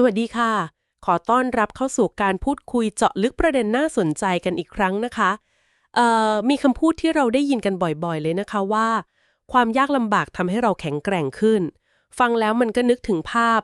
สวัสดีค่ะ ขอต้อนรับเข้าสู่การพูดคุยเจาะลึกประเด็นน่าสนใจกันอีกครั้งนะคะมีคำพูดที่เราได้ยินกันบ่อยๆ เลยนะคะว่า ความยากลำบากทำให้เราแข็งแกร่งขึ้น ฟังแล้วมันก็นึกถึงภาพ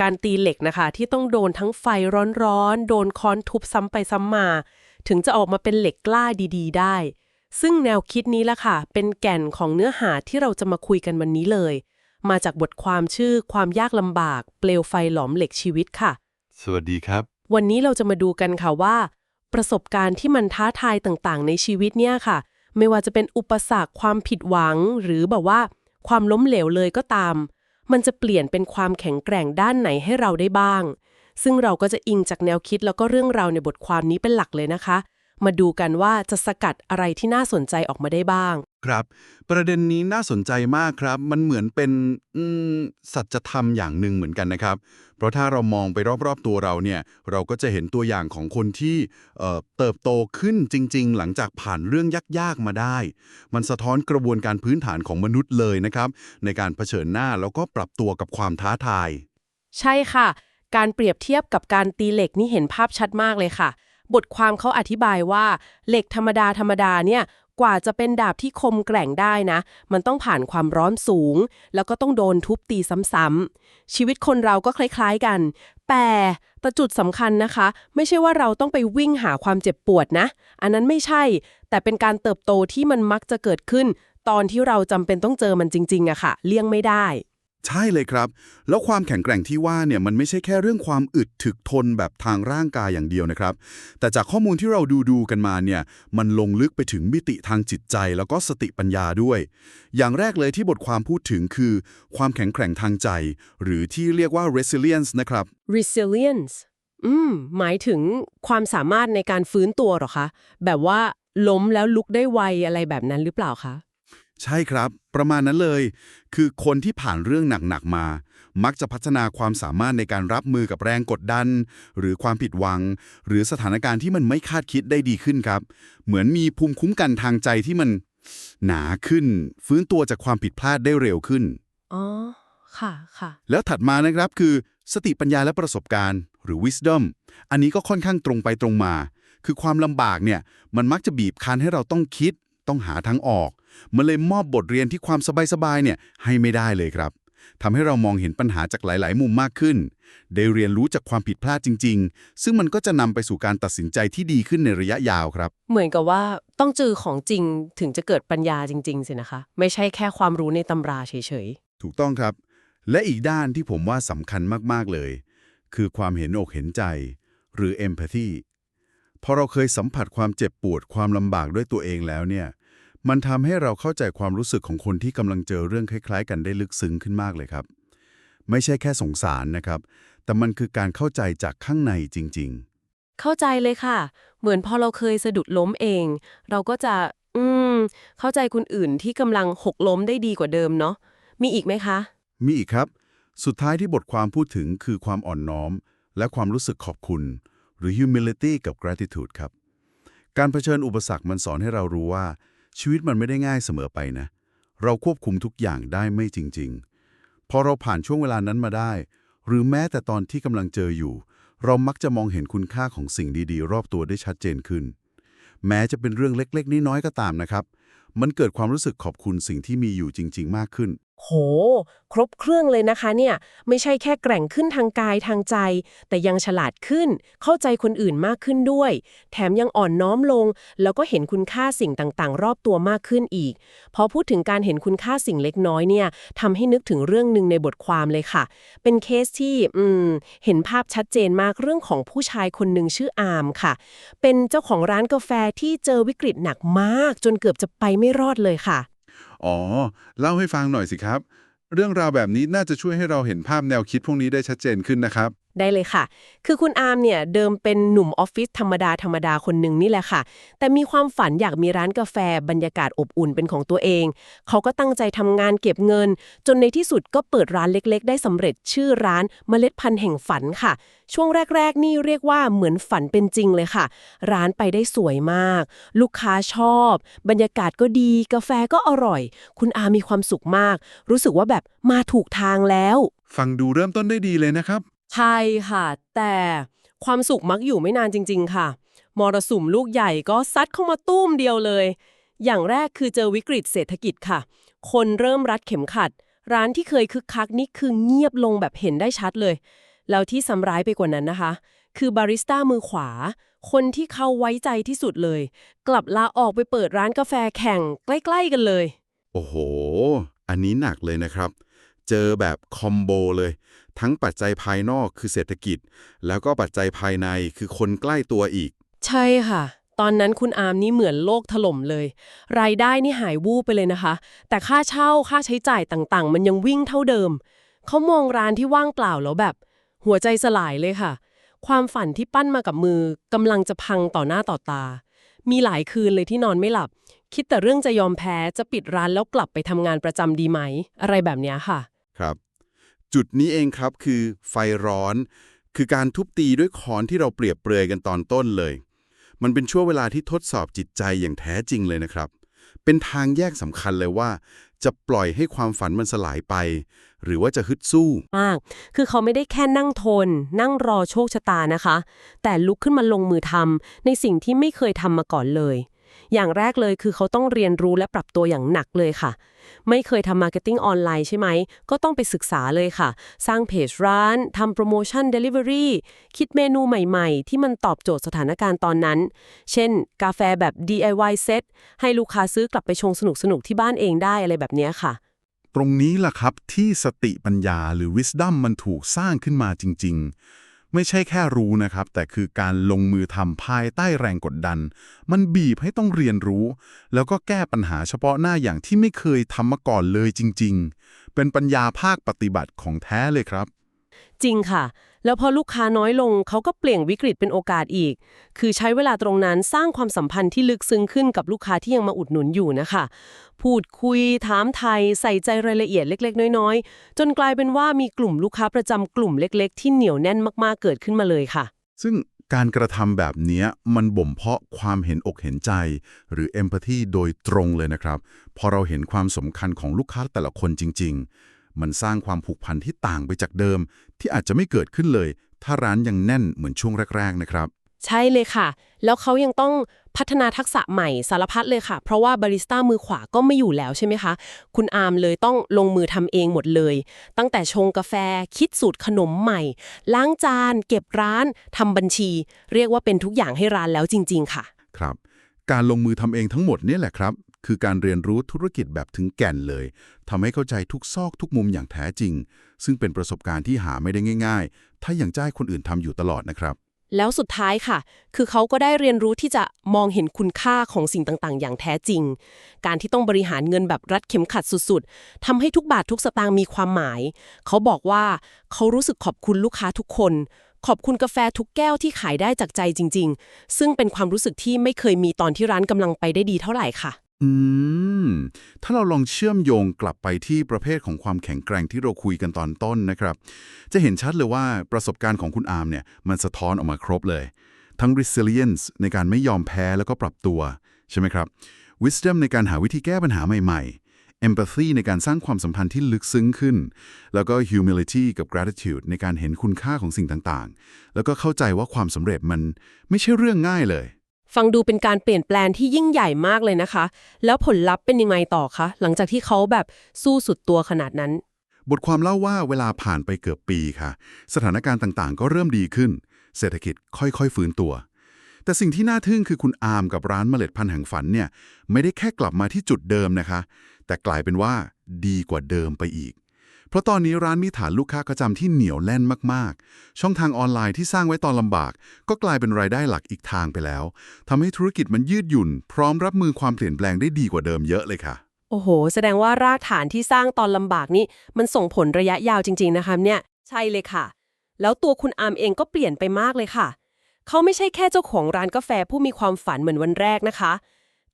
การตีเหล็กนะคะ ที่ต้องโดนทั้งไฟร้อนๆ โดนค้อนทุบซ้ำไปซ้ำมา ถึงจะออกมาเป็นเหล็กกล้าดีๆ ได้ ซึ่งแนวคิดนี้ละค่ะ เป็นแก่นของเนื้อหาที่เราจะมาคุยกันวันนี้เลย มาจากบทความชื่อความยากลำบาก เปลวไฟหลอมเหล็กชีวิตค่ะ สวัสดีครับ วันนี้เราจะมาดูกันค่ะว่า ประสบการณ์ที่มันท้าทายต่างๆ ในชีวิตเนี่ยค่ะ ไม่ว่าจะเป็นอุปสรรคความผิดหวัง หรือแบบว่า ความล้มเหลวเลยก็ตาม มันจะเปลี่ยนเป็นความแข็งแกร่งด้านไหนให้เราได้บ้าง ซึ่งเราก็จะอิงจากแนวคิดแล้วก็เรื่องราวในบทความนี้เป็นหลักเลยนะคะ มาดูกันว่าจะสกัดอะไรที่น่าสนใจออกมาได้บ้าง ครับ ประเด็นนี้น่าสนใจมากครับ มันเหมือนเป็นอืมสัจธรรมอย่างหนึ่งเหมือนกันนะครับ เพราะถ้าเรามองไปรอบๆตัวเราเนี่ยเราก็จะเห็นตัวอย่างของคนที่เอ่อเติบโตขึ้นจริง ๆ หลังจากผ่านเรื่องยากๆมาได้ มันสะท้อนกระบวนการพื้นฐานของมนุษย์เลยนะครับ ในการเผชิญหน้าแล้วก็ปรับตัวกับความท้าทาย ใช่ค่ะ การเปรียบเทียบกับการตีเหล็กนี่เห็นภาพชัดมากเลยค่ะ บทความเขาอธิบายว่า เหล็กธรรมดาธรรมดาเนี่ยกว่าจะเป็นดาบที่คมแกร่งได้นะ มันต้องผ่านความร้อนสูง แล้วก็ต้องโดนทุบตีซ้ำๆ ชีวิตคนเราก็คล้ายๆกัน แต่แต่จุดสำคัญนะคะ ไม่ใช่ว่าเราต้องไปวิ่งหาความเจ็บปวดนะ อันนั้นไม่ใช่ แต่เป็นการเติบโตที่มันมักจะเกิดขึ้น ตอนที่เราจำเป็นต้องเจอมันจริงๆอะค่ะ เลี่ยงไม่ได้ ใช่เลยครับ แล้วความแข็งแกร่งที่ว่าเนี่ยมันไม่ใช่แค่เรื่องความอึดถึกทนแบบทางร่างกายอย่างเดียวนะครับ แต่จากข้อมูลที่เราดูดูกันมาเนี่ยมันลงลึกไปถึงมิติทางจิตใจแล้วก็สติปัญญาด้วย อย่างแรกเลยที่บทความพูดถึงคือ ความแข็งแกร่งทางใจ หรือที่เรียกว่า resilience นะครับ resilience อืม หมายถึงความสามารถในการฟื้นตัวหรอคะ แบบว่าล้มแล้วลุกได้ไวอะไรแบบนั้นหรือเปล่าคะ ใช่ครับ ประมาณนั้นเลย คือคนที่ผ่านเรื่องหนัก ๆ มา มักจะพัฒนาความสามารถในการรับมือกับแรงกดดัน หรือความผิดหวัง หรือสถานการณ์ที่มันไม่คาดคิดได้ดีขึ้นครับ เหมือนมีภูมิคุ้มกันทางใจที่มันหนาขึ้น ฟื้นตัวจากความผิดพลาดได้เร็วขึ้น อ๋อ ค่ะค่ะ แล้วถัดมานะครับคือ สติปัญญาและประสบการณ์ หรือ wisdom อันนี้ก็ค่อนข้างตรงไปตรงมา คือความลำบากเนี่ย มันมักจะบีบคั้นให้เราต้องคิด ต้องหาทางออก มันเลยมอบบทเรียนที่ความสบายๆเนี่ยให้ไม่ได้เลยครับทำให้เรามองเห็นปัญหาจากหลาย ๆ มุมมากขึ้น ได้เรียนรู้จากความผิดพลาดจริง ๆ ซึ่งมันก็จะนำไปสู่การตัดสินใจที่ดีขึ้นในระยะยาวครับ เหมือนกับว่าต้องเจอของจริงถึงจะเกิดปัญญาจริง ๆ สินะคะ ไม่ใช่แค่ความรู้ในตำราเฉยถูกต้องครับ และอีกด้านที่ผมว่าสำคัญมาก ๆ เลย คือความเห็นอกเห็นใจ หรือ empathy พอเราเคยสัมผัสความเจ็บปวดความลำบากด้วยตัวเองแล้วเนี่ย มันทำให้เราเข้าใจความรู้สึกของคนที่กำลังเจอเรื่องคล้าย ๆ กันได้ลึกซึ้งขึ้นมากเลยครับ ไม่ใช่แค่สงสารนะครับ แต่มันคือการเข้าใจจากข้างในจริง ๆ เข้าใจเลยค่ะ เหมือนพอเราเคยสะดุดล้มเอง เราก็จะ อืม เข้าใจคนอื่นที่กำลังหกล้มได้ดีกว่าเดิมเนาะมีอีกไหมคะๆมีอีกครับ สุดท้ายที่บทความพูดถึงคือความอ่อนน้อม และความรู้สึกขอบคุณ หรือ humility กับ gratitude ครับ การเผชิญอุปสรรคมันสอนให้เรารู้ว่า ชีวิตมันไม่ได้ง่ายเสมอไปนะ เราควบคุมทุกอย่างได้ไม่จริง ๆ พอเราผ่านช่วงเวลานั้นมาได้ หรือแม้แต่ตอนที่กำลังเจออยู่ เรามักจะมองเห็นคุณค่าของสิ่งดีๆ รอบตัวได้ชัดเจนขึ้น แม้จะเป็นเรื่องเล็กๆ น้อยๆก็ตามนะครับ มันเกิดความรู้สึกขอบคุณสิ่งที่มีอยู่จริง ๆ มากขึ้น โห ครบเครื่องเลยนะคะเนี่ย ไม่ใช่แค่แกร่งขึ้นทางกายทางใจ แต่ยังฉลาดขึ้น เข้าใจคนอื่นมากขึ้นด้วย แถมยังอ่อนน้อมลง แล้วก็เห็นคุณค่าสิ่งต่างๆ รอบตัวมากขึ้นอีก พอพูดถึงการเห็นคุณค่าสิ่งเล็กน้อยเนี่ยทำให้นึกถึงเรื่องหนึ่งในบทความเลยค่ะ เป็นเคสที่อืมเห็นภาพชัดเจนมากเรื่องของผู้ชายคนหนึ่งชื่ออาร์มค่ะ เป็นเจ้าของร้านกาแฟที่เจอวิกฤตหนักมาก จนเกือบจะไปไม่รอดเลยค่ะ อ๋อ เล่าให้ฟังหน่อยสิครับ เรื่องราวแบบนี้น่าจะช่วยให้เราเห็นภาพแนวคิดพวกนี้ได้ชัดเจนขึ้นนะครับ ได้เลยค่ะ คือคุณอาร์มเนี่ยเดิมเป็นหนุ่มออฟฟิศธรรมดาธรรมดาคนหนึ่งนี่แหละค่ะ แต่มีความฝันอยากมีร้านกาแฟบรรยากาศอบอุ่นเป็นของตัวเอง เขาก็ตั้งใจทำงานเก็บเงิน จนในที่สุดก็เปิดร้านเล็กๆ ได้สำเร็จชื่อร้านเมล็ดพันธุ์แห่งฝันค่ะ ช่วงแรก ๆ นี่เรียกว่าเหมือนฝันเป็นจริงเลยค่ะ ร้านไปได้สวยมาก ลูกค้าชอบ บรรยากาศก็ดี กาแฟก็อร่อย คุณอามีความสุขมาก รู้สึกว่าแบบมาถูกทางแล้ว ฟังดูเริ่มต้นได้ดีเลยนะครับ ใช่ค่ะ แต่ความสุขมักอยู่ไม่นานจริง ๆ ค่ะ มรสุมลูกใหญ่ก็ซัดเข้ามาตุ้มเดียวเลย อย่างแรกคือเจอวิกฤตเศรษฐกิจค่ะ คนเริ่มรัดเข็มขัด ร้านที่เคยคึกคักนี่คือเงียบลงแบบเห็นได้ชัดเลย แล้วที่ซ้ำร้ายไปกว่านั้นนะคะ คือบาริสต้ามือขวา คนที่เขาไว้ใจที่สุดเลย กลับลาออกไปเปิดร้านกาแฟแข่งใกล้ ๆ กันเลย โอ้โห อันนี้หนักเลยนะครับ เจอแบบคอมโบเลย ทั้งปัจจัยภายนอกคือเศรษฐกิจ แล้วก็ปัจจัยภายในคือคนใกล้ตัวอีก ใช่ค่ะ ตอนนั้นคุณอาร์มนี่เหมือนโลกถล่มเลย รายได้นี่หายวูบไปเลยนะคะ แต่ค่าเช่าค่าใช้จ่ายต่างๆ มันยังวิ่งเท่าเดิม เขามองร้านที่ว่างเปล่าแล้วแบบ หัวใจสลายเลยค่ะ ความฝันที่ปั้นมากับมือกำลังจะพังต่อหน้าต่อตา มีหลายคืนเลยที่นอนไม่หลับ คิดแต่เรื่องจะยอมแพ้จะปิดร้านแล้วกลับไปทำงานประจำดีไหม อะไรแบบเนี้ยค่ะ ครับ จุดนี้เองครับคือไฟร้อน คือการทุบตีด้วยค้อนที่เราเปรียบเปรยกันตอนต้นเลย มันเป็นช่วงเวลาที่ทดสอบจิตใจอย่างแท้จริงเลยนะครับ เป็นทางแยกสำคัญเลยว่า จะปล่อยให้ความฝันมันสลายไป หรือว่าจะฮึดสู้มากคือเขาไม่ได้แค่นั่งทน นั่งรอโชคชะตานะคะ แต่ลุกขึ้นมาลงมือทำในสิ่งที่ไม่เคยทำมาก่อนเลย อย่างแรกเลยคือเขาต้องเรียนรู้และปรับตัวอย่างหนักเลยค่ะ ไม่เคยทำมาร์เก็ตติ้งออนไลน์ใช่ไหม ก็ต้องไปศึกษาเลยค่ะ สร้างเพจร้านทำโปรโมชั่น Delivery คิดเมนูใหม่ๆ ที่มันตอบโจทย์สถานการณ์ตอนนั้น เช่น กาแฟแบบ DIY set ให้ลูกค้าซื้อกลับไปชงสนุกๆที่บ้านเองได้อะไรแบบนี้ค่ะ ตรงนี้ล่ะครับที่สติปัญญาหรือ wisdom มันถูกสร้างขึ้นมาจริง ๆ ไม่ใช่แค่รู้นะครับ แต่คือการลงมือทำภายใต้แรงกดดัน มันบีบให้ต้องเรียนรู้ แล้วก็แก้ปัญหาเฉพาะหน้าอย่างที่ไม่เคยทำมาก่อนเลยจริง ๆ เป็นปัญญาภาคปฏิบัติของแท้เลยครับ จริงค่ะ แล้วพอลูกค้าน้อยลงเขาก็เปลี่ยนวิกฤตเป็นโอกาสอีก คือใช้เวลาตรงนั้นสร้างความสัมพันธ์ที่ลึกซึ้งขึ้นกับลูกค้าที่ยังมาอุดหนุนอยู่นะคะ พูดคุยถามไทย ใส่ใจรายละเอียดเล็ก ๆ น้อยๆ จนกลายเป็นว่ามีกลุ่มลูกค้าประจำกลุ่มเล็ก ๆ ที่เหนียวแน่นมากๆเกิดขึ้นมาเลยค่ะ ซึ่งการกระทำแบบนี้มันบ่มเพาะความเห็นอกเห็นใจ หรือ empathy โดยตรงเลยนะครับ พอเราเห็นความสำคัญของลูกค้าแต่ละคนจริง ๆ มันสร้างความผูกพันที่ต่างไปจากเดิม ที่อาจจะไม่เกิดขึ้นเลย ถ้าร้านยังแน่นเหมือนช่วงแรก ๆ นะครับ ใช่เลยค่ะ แล้วเขายังต้องพัฒนาทักษะใหม่สารพัดเลยค่ะ เพราะว่าบาริสต้ามือขวาก็ไม่อยู่แล้วใช่ไหมคะ คุณอาร์มเลยต้องลงมือทำเองหมดเลย ตั้งแต่ชงกาแฟ คิดสูตรขนมใหม่ ล้างจาน เก็บร้านทำบัญชี เรียกว่าเป็นทุกอย่างให้ร้านแล้วจริง ๆ ค่ะ ครับ การลงมือทำเองทั้งหมดเนี่ยแหละครับ คือการเรียนรู้ธุรกิจแบบถึงแก่นเลยทำให้เข้าใจทุกซอกทุกมุมอย่างแท้จริง ซึ่งเป็นประสบการณ์ที่หาไม่ได้ง่าย ๆ ถ้าอย่างจ้ายคนอื่นทำอยู่ตลอดนะครับ แล้วสุดท้ายค่ะ คือเขาก็ได้เรียนรู้ที่จะมองเห็นคุณค่าของสิ่งต่างๆ อย่างแท้จริง การที่ต้องบริหารเงินแบบรัดเข็มขัดสุดๆทำให้ทุกบาททุกสตางค์มีความหมาย เขาบอกว่าเขารู้สึกขอบคุณลูกค้าทุกคนขอบคุณกาแฟทุกแก้วที่ขายได้จากใจจริง ๆ ซึ่งเป็นความรู้สึกที่ไม่เคยมีตอนที่ร้านกำลังไปได้ดีเท่าไหร่ค่ะ อืม ถ้าเราลองเชื่อมโยงกลับไปที่ประเภทของความแข็งแกร่งที่เราคุยกันตอนต้นนะครับ จะเห็นชัดเลยว่าประสบการณ์ของคุณอาร์มเนี่ย มันสะท้อนออกมาครบเลย ทั้ง resilience ในการไม่ยอมแพ้แล้วก็ปรับตัว ใช่ไหมครับ wisdom ในการหาวิธีแก้ปัญหาใหม่ๆ empathy ในการสร้างความสัมพันธ์ที่ลึกซึ้งขึ้น แล้วก็ humility กับ gratitude ในการเห็นคุณค่าของสิ่งต่างๆ แล้วก็เข้าใจว่าความสำเร็จมันไม่ใช่เรื่องง่ายเลย ฟังดูเป็นการเปลี่ยนแปลงที่ยิ่งใหญ่มากเลยนะคะ แล้วผลลัพธ์เป็นยังไงต่อคะ หลังจากที่เขาแบบสู้สุดตัวขนาดนั้น บทความเล่าว่าเวลาผ่านไปเกือบปีค่ะ สถานการณ์ต่างๆ ก็เริ่มดีขึ้น เศรษฐกิจค่อยๆ ฟื้นตัว แต่สิ่งที่น่าทึ่งคือคุณอาร์มกับร้านเมล็ดพันธุ์แห่งฝันเนี่ยไม่ได้แค่กลับมาที่จุดเดิมนะคะ แต่กลายเป็นว่าดีกว่าเดิมไปอีก เพราะตอนนี้ร้านมีฐานลูกค้าประจำที่เหนียวแน่นมากๆ ช่องทางออนไลน์ที่สร้างไว้ตอนลำบาก ก็กลายเป็นรายได้หลักอีกทางไปแล้วทำให้ธุรกิจมันยืดหยุ่น พร้อมรับมือความเปลี่ยนแปลงได้ดีกว่าเดิมเยอะเลยค่ะ โอ้โห แสดงว่ารากฐานที่สร้างตอนลำบากนี่มันส่งผลระยะยาวจริง ๆ นะคะเนี่ย ใช่เลยค่ะ แล้วตัวคุณอาร์มเองก็เปลี่ยนไปมากเลยค่ะ เขาไม่ใช่แค่เจ้าของร้านกาแฟผู้มีความฝันเหมือนวันแรกนะคะ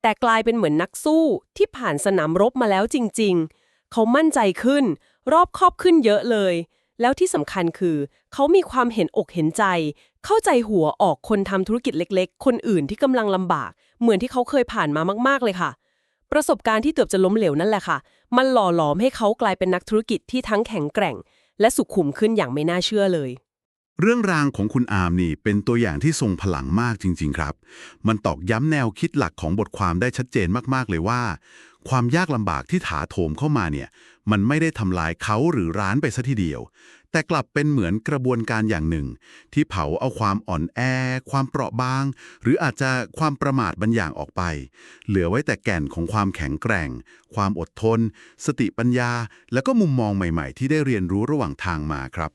แต่กลายเป็นเหมือนนักสู้ที่ผ่านสนามรบมาแล้วจริง ๆ เขามั่นใจขึ้น รอบครอบขึ้นเยอะเลย แล้วที่สำคัญคือ เขามีความเห็นอกเห็นใจ เข้าใจหัวออกคนทำธุรกิจเล็ก ๆ คนอื่นที่กำลังลำบาก เหมือนที่เขาเคยผ่านมามาก ๆ เลยค่ะ ประสบการณ์ที่เกือบจะล้มเหลวนั่นแหละค่ะ มันหล่อหลอมให้เขากลายเป็นนักธุรกิจที่ทั้งแข็งแกร่ง และสุขุมขึ้นอย่างไม่น่าเชื่อเลย เรื่องรางของคุณอาร์มนี่เป็นตัวอย่างที่ทรงพลังมากจริง ๆ ครับ มันตอกย้ำแนวคิดหลักของบทความได้ชัดเจนมากๆ เลยว่า ความยากลำบากที่ถาโถมเข้ามาเนี่ย มันไม่ได้ทำลายเขาหรือร้านไปซะทีเดียว แต่กลับเป็นเหมือนกระบวนการอย่างหนึ่ง ที่เผาเอาความอ่อนแอ ความเปราะบาง หรืออาจจะความประมาทบางอย่างออกไป เหลือไว้แต่แก่นของความแข็งแกร่ง ความอดทน สติปัญญา แล้วก็มุมมองใหม่ ๆ ที่ได้เรียนรู้ระหว่างทางมาครับ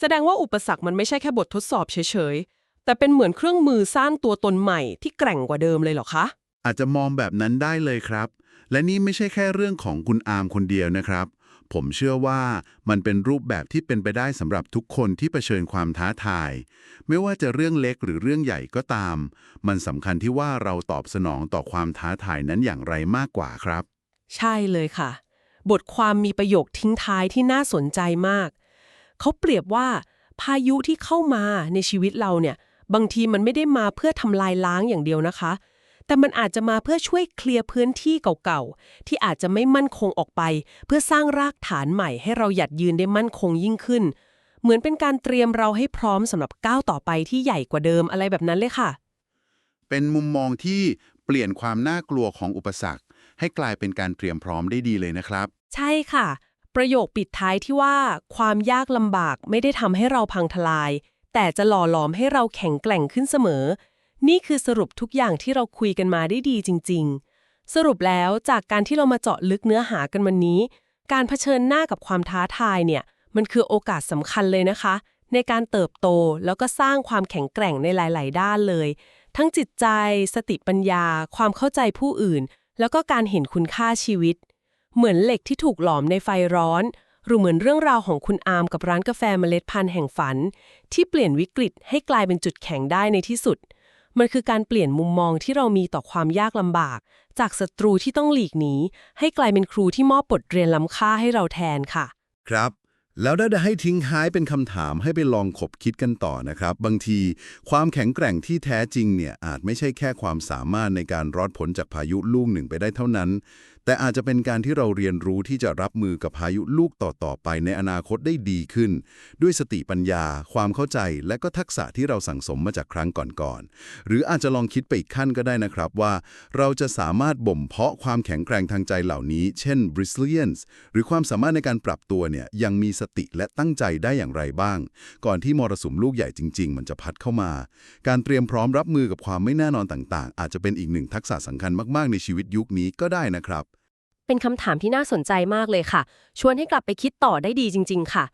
แสดงว่าอุปสรรคมันไม่ใช่แค่บททดสอบเฉยๆ แต่เป็นเหมือนเครื่องมือสร้างตัวตนใหม่ที่แกร่งกว่าเดิมเลยเหรอคะ อาจจะมองแบบนั้นได้เลยครับ และนี่ไม่ใช่แค่เรื่องของคุณอาร์มคนเดียวนะครับ ผมเชื่อว่ามันเป็นรูปแบบที่เป็นไปได้สำหรับทุกคนที่เผชิญความท้าทาย ไม่ว่าจะเรื่องเล็กหรือเรื่องใหญ่ก็ตาม มันสำคัญที่ว่าเราตอบสนองต่อความท้าทายนั้นอย่างไรมากกว่าครับ ใช่เลยค่ะ บทความมีประโยคทิ้งท้ายที่น่าสนใจมาก เขาเปรียบว่าพายุที่เข้ามาในชีวิตเราเนี่ย บางทีมันไม่ได้มาเพื่อทำลายล้างอย่างเดียวนะคะ แต่มันอาจจะมาเพื่อช่วยเคลียร์พื้นที่เก่าๆ ที่อาจจะไม่มั่นคงออกไป เพื่อสร้างรากฐานใหม่ให้เราหยัดยืนได้มั่นคงยิ่งขึ้น เหมือนเป็นการเตรียมเราให้พร้อมสำหรับก้าวต่อไปที่ใหญ่กว่าเดิมอะไรแบบนั้นเลยค่ะ เป็นมุมมองที่เปลี่ยนความน่ากลัวของอุปสรรค ให้กลายเป็นการเตรียมพร้อมได้ดีเลยนะครับ ใช่ค่ะ ประโยคปิดท้ายที่ว่า ความยากลำบากไม่ได้ทำให้เราพังทลาย แต่จะหล่อหลอมให้เราแข็งแกร่งขึ้นเสมอ นี่คือสรุปทุกอย่างที่เราคุยกันมาได้ดีจริง ๆ สรุปแล้วจากการที่เรามาเจาะลึกเนื้อหากันวันนี้ การเผชิญหน้ากับความท้าทายเนี่ย มันคือโอกาสสำคัญเลยนะคะ ในการเติบโตแล้วก็สร้างความแข็งแกร่งในหลาย ๆ ด้านเลย ทั้งจิตใจ สติปัญญา ความเข้าใจผู้อื่น แล้วก็การเห็นคุณค่าชีวิต เหมือนเหล็กที่ถูกหลอมในไฟร้อน หรือเหมือนเรื่องราวของคุณอาร์มกับร้านกาแฟเมล็ดพันธุ์แห่งฝัน ที่เปลี่ยนวิกฤตให้กลายเป็นจุดแข็งได้ในที่สุด มันคือการเปลี่ยนมุมมองที่เรามีต่อความยากลำบาก จากศัตรูที่ต้องหลีกหนีให้กลายเป็นครูที่มอบบทเรียนล้ำค่าให้เราแทนค่ะ ครับแล้วได้ให้ทิ้งท้ายเป็นคำถามให้ไปลองขบคิดกันต่อนะครับ บางทีความแข็งแกร่งที่แท้จริงเนี่ยอาจไม่ใช่แค่ความสามารถในการรอดพ้นจากพายุลูกหนึ่งไปได้เท่านั้น แต่อาจจะเป็นการที่เราเรียนรู้ที่จะรับมือกับพายุลูกต่อๆไปในอนาคตได้ดีขึ้น ด้วยสติปัญญา ความเข้าใจ และก็ทักษะที่เราสั่งสมมาจากครั้งก่อนๆ หรืออาจจะลองคิดไปอีกขั้นก็ได้นะครับว่า เราจะสามารถบ่มเพาะความแข็งแกร่งทางใจเหล่านี้ เช่น resilience หรือความสามารถในการปรับตัวเนี่ยยังมีสติและตั้งใจได้อย่างไรบ้าง ก่อนที่มรสุมลูกใหญ่จริง ๆ มันจะพัดเข้ามา การเตรียมพร้อมรับมือกับความไม่แน่นอนต่าง ๆ อาจจะเป็นอีกหนึ่งทักษะสำคัญมากๆในชีวิตยุคนี้ก็ได้นะครับ เป็นคำถามที่น่าสนใจมากเลยค่ะ ชวนให้กลับไปคิดต่อได้ดีจริง ๆ ค่ะ